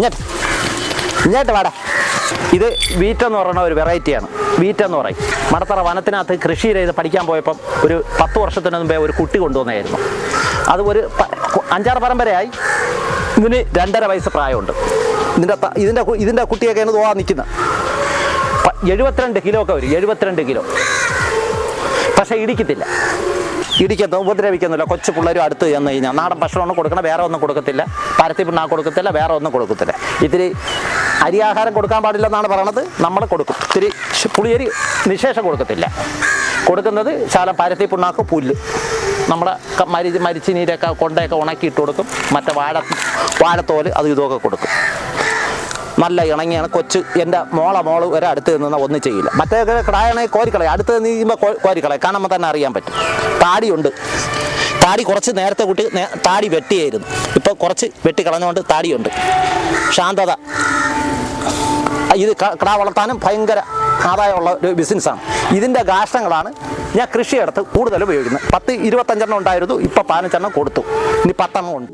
ഇങ്ങോട്ട്. വാടാ. ഇത് വീറ്റ എന്ന് പറയുന്ന ഒരു വെറൈറ്റിയാണ്. വീറ്റ എന്ന് പറയും. മടത്തറ വനത്തിനകത്ത് കൃഷി ചെയ്ത് പഠിക്കാൻ പോയപ്പം ഒരു പത്ത് വർഷത്തിന് മുമ്പേ ഒരു കുട്ടി കൊണ്ടുവന്നായിരുന്നു. അത് ഒരു അഞ്ചാറ് പരമ്പരയായി. ഇതിന് രണ്ടര വയസ്സ് പ്രായമുണ്ട്. ഇതിന്റെ ഇതിന്റെ ഇതിന്റെ കുട്ടിയൊക്കെയാണ് തോന്നാൻ നിൽക്കുന്നത് എഴുപത്തിരണ്ട് കിലോ ഒക്കെ വരും. എഴുപത്തിരണ്ട് കിലോ. പക്ഷേ ഇടിക്കത്തില്ല. ഇടിക്കത്ത ഉപദ്രവിക്കുന്നില്ല. കൊച്ചു പിള്ളേരും അടുത്ത് ചെന്ന് കഴിഞ്ഞാൽ നാടൻ ഭക്ഷണമൊന്നും കൊടുക്കണം വേറെ ഒന്നും കൊടുക്കത്തില്ല. പരത്തി പിണ്ണാ കൊടുക്കത്തില്ല വേറെ ഒന്നും കൊടുക്കത്തില്ല. ഇത്തിരി അരിയാഹാരം കൊടുക്കാൻ പാടില്ലെന്നാണ് പറയണത്. നമ്മൾ കൊടുക്കും. ഇത്തിരി പുളിയരി നിശേഷം കൊടുക്കത്തില്ല. കൊടുക്കുന്നത് ശാലം പരത്തി പിണ്ണാക്ക് പുല്ല്. നമ്മുടെ മരി മരിച്ചു നീരൊക്കെ കൊണ്ടയൊക്കെ ഉണക്കിയിട്ട് കൊടുക്കും. മറ്റേ വാഴ വാഴത്തോൽ അത് ഇതൊക്കെ കൊടുക്കും. നല്ല ഇണങ്ങിയാണ് കൊച്ച് എന്റെ മോള മോൾ വരെ അടുത്ത് നിന്ന് ഒന്നും ചെയ്യില്ല. മറ്റേ കടായണേ കോരിക്കളയും. അടുത്ത് നീങ്ങുമ്പോൾ കോരിക്കളയും. കാണുമ്പോൾ തന്നെ അറിയാൻ പറ്റും. താടിയുണ്ട്. താടി കുറച്ച് നേരത്തെ കുട്ടി താടി വെട്ടിയായിരുന്നു. ഇപ്പോൾ കുറച്ച് വെട്ടി കളഞ്ഞുകൊണ്ട് താടിയുണ്ട്. ശാന്തത. ഇത് കിടാ വളർത്താനും ഭയങ്കര ആദായമുള്ള ഒരു ബിസിനസ്സാണ്. ഇതിന്റെ ഗാഷ്ടങ്ങളാണ് ഞാൻ കൃഷിയെടുത്ത് കൂടുതൽ ഉപയോഗിക്കുന്നത്. പത്ത് ഇരുപത്തഞ്ചെണ്ണം ഉണ്ടായിരുന്നു. ഇപ്പോൾ പതിനഞ്ചെണ്ണം കൊടുത്തു. ഇനി പത്തെണ്ണം ഉണ്ട്.